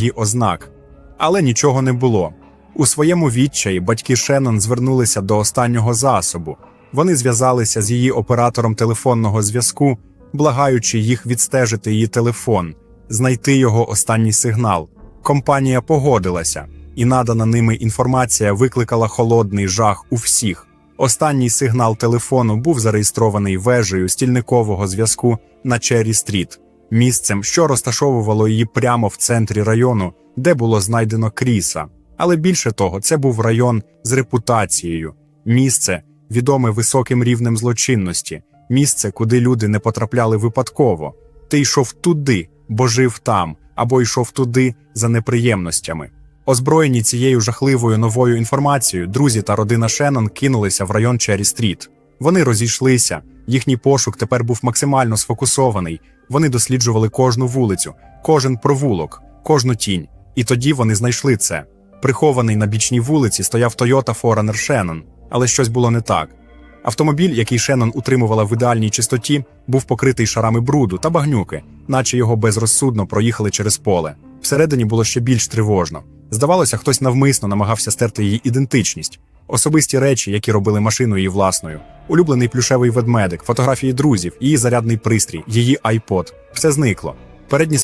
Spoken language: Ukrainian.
її ознак. Але нічого не було. У своєму відчаї батьки Шеннон звернулися до останнього засобу. Вони зв'язалися з її оператором телефонного зв'язку, благаючи їх відстежити її телефон, знайти його останній сигнал. Компанія погодилася, і надана ними інформація викликала холодний жах у всіх. Останній сигнал телефону був зареєстрований вежею стільникового зв'язку на Черрі Стріт, місцем, що розташовувало її прямо в центрі району, де було знайдено Кріса. Але більше того, це був район з репутацією, місце, відоме високим рівнем злочинності, місце, куди люди не потрапляли випадково. Ти йшов туди, бо жив там, або йшов туди за неприємностями. Озброєні цією жахливою новою інформацією, друзі та родина Шеннон кинулися в район Черрі Стріт. Вони розійшлися, їхній пошук тепер був максимально сфокусований. Вони досліджували кожну вулицю, кожен провулок, кожну тінь. І тоді вони знайшли це. Прихований на бічній вулиці стояв Toyota Forerunner Shannon, але щось було не так. Автомобіль, який Шеннон утримувала в ідеальній чистоті, був покритий шарами бруду та багнюки, наче його безрозсудно проїхали через поле. Всередині було ще більш тривожно. Здавалося, хтось навмисно намагався стерти її ідентичність, особисті речі, які робили машину її власною, улюблений плюшевий ведмедик, фотографії друзів, її зарядний пристрій, її айпод. Все зникло. Передні